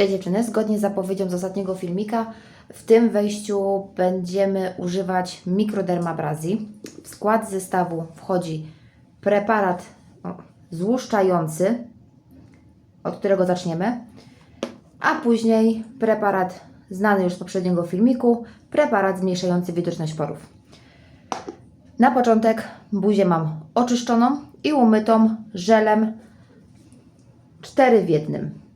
Cześć dziewczyny, zgodnie z zapowiedzią z ostatniego filmika, w tym wejściu będziemy używać mikrodermabrazji. W skład zestawu wchodzi preparat złuszczający, od którego zaczniemy, a później preparat znany już z poprzedniego filmiku, preparat zmniejszający widoczność porów. Na początek buzię mam oczyszczoną i umytą żelem 4 w jednym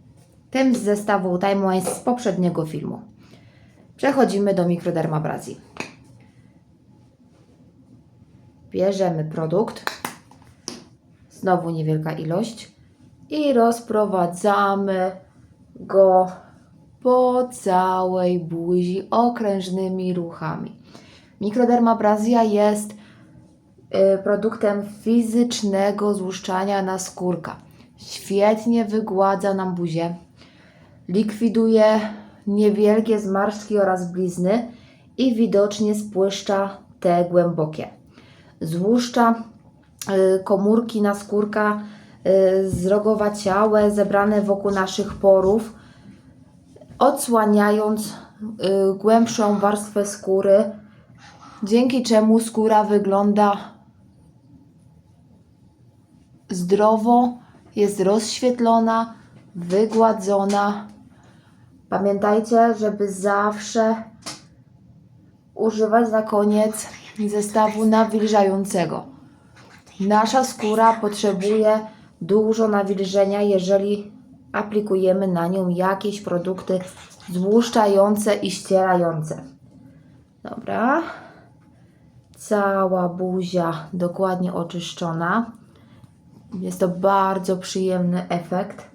tym z zestawu Time Wise z poprzedniego filmu. Przechodzimy do mikrodermabrazji. Bierzemy produkt, znowu niewielka ilość i rozprowadzamy go po całej buzi okrężnymi ruchami. Mikrodermabrazja jest y, produktem fizycznego złuszczania naskórka. Świetnie wygładza nam buzię, likwiduje niewielkie zmarszczki oraz blizny i widocznie spłyszcza te głębokie. Złuszcza y, komórki naskórka y, zrogowaciałe, zebrane wokół naszych porów, odsłaniając y, głębszą warstwę skóry, dzięki czemu skóra wygląda zdrowo, jest rozświetlona, wygładzona. Pamiętajcie, żeby zawsze używać na koniec zestawu nawilżającego. Nasza skóra potrzebuje dużo nawilżenia, jeżeli aplikujemy na nią jakieś produkty złuszczające i ścierające. Dobra. Cała buzia dokładnie oczyszczona. Jest to bardzo przyjemny efekt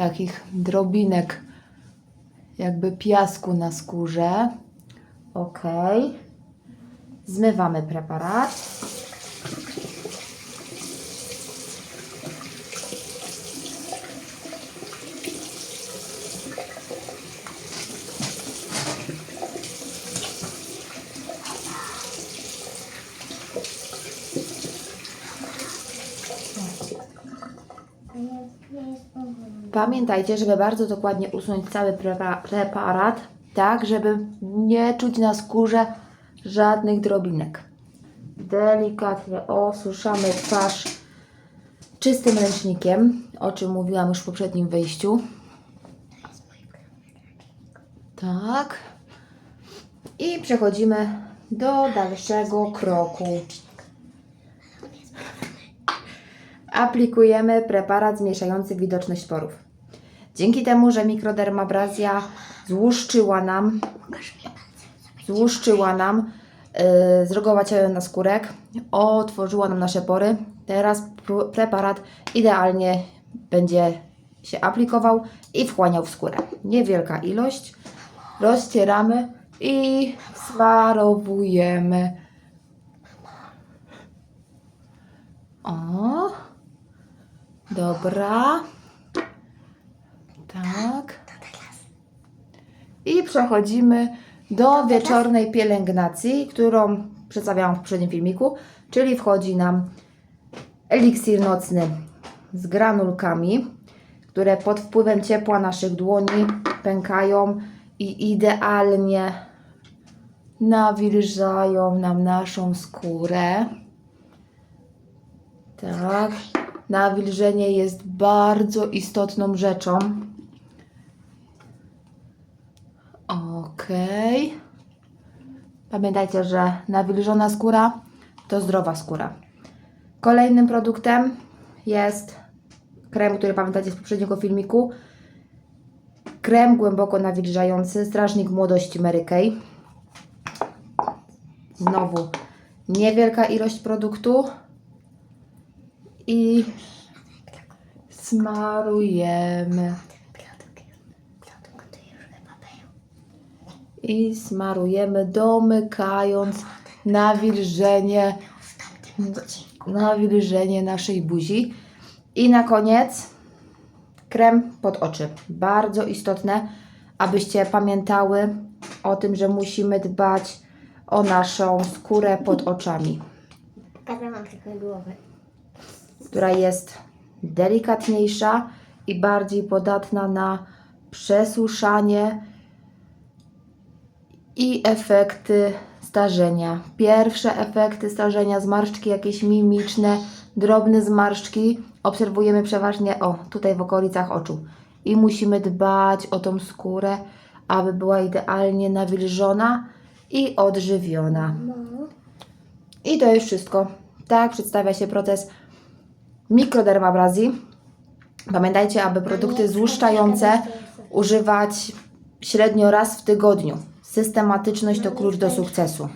takich drobinek, jakby piasku na skórze. Ok. Zmywamy preparat. Pamiętajcie, żeby bardzo dokładnie usunąć cały prepa- preparat, tak żeby nie czuć na skórze żadnych drobinek. Delikatnie osuszamy twarz czystym ręcznikiem, o czym mówiłam już w poprzednim wejściu. Tak. I przechodzimy do dalszego kroku. Aplikujemy preparat zmniejszający widoczność porów. Dzięki temu, że mikrodermabrazja złuszczyła nam, złuszczyła nam yy, zrogowaciałe na skórek, otworzyła nam nasze pory, teraz pr- preparat idealnie będzie się aplikował i wchłaniał w skórę. Niewielka ilość, rozcieramy i smarowujemy. O, Dobra. Tak. I przechodzimy do wieczornej pielęgnacji, którą przedstawiałam w poprzednim filmiku, czyli wchodzi nam eliksir nocny z granulkami, które pod wpływem ciepła naszych dłoni pękają i idealnie nawilżają nam naszą skórę. Tak. Nawilżenie jest bardzo istotną rzeczą. Ok. Pamiętajcie, że nawilżona skóra to zdrowa skóra. Kolejnym produktem jest krem, który pamiętacie z poprzedniego filmiku. Krem głęboko nawilżający, strażnik młodości Mary Kay. Znowu niewielka ilość produktu i smarujemy. I smarujemy, domykając nawilżenie, nawilżenie naszej buzi. I na koniec krem pod oczy. Bardzo istotne, abyście pamiętały o tym, że musimy dbać o naszą skórę pod oczami. Pokazałam tylko głowę. Która jest delikatniejsza i bardziej podatna na przesuszanie i efekty starzenia. Pierwsze efekty starzenia, zmarszczki jakieś mimiczne, drobne zmarszczki obserwujemy przeważnie o tutaj w okolicach oczu. I musimy dbać o tą skórę, aby była idealnie nawilżona i odżywiona. No. I to już wszystko. Tak przedstawia się proces mikrodermabrazji. Pamiętajcie, aby produkty złuszczające używać średnio raz w tygodniu. Systematyczność to klucz do sukcesu.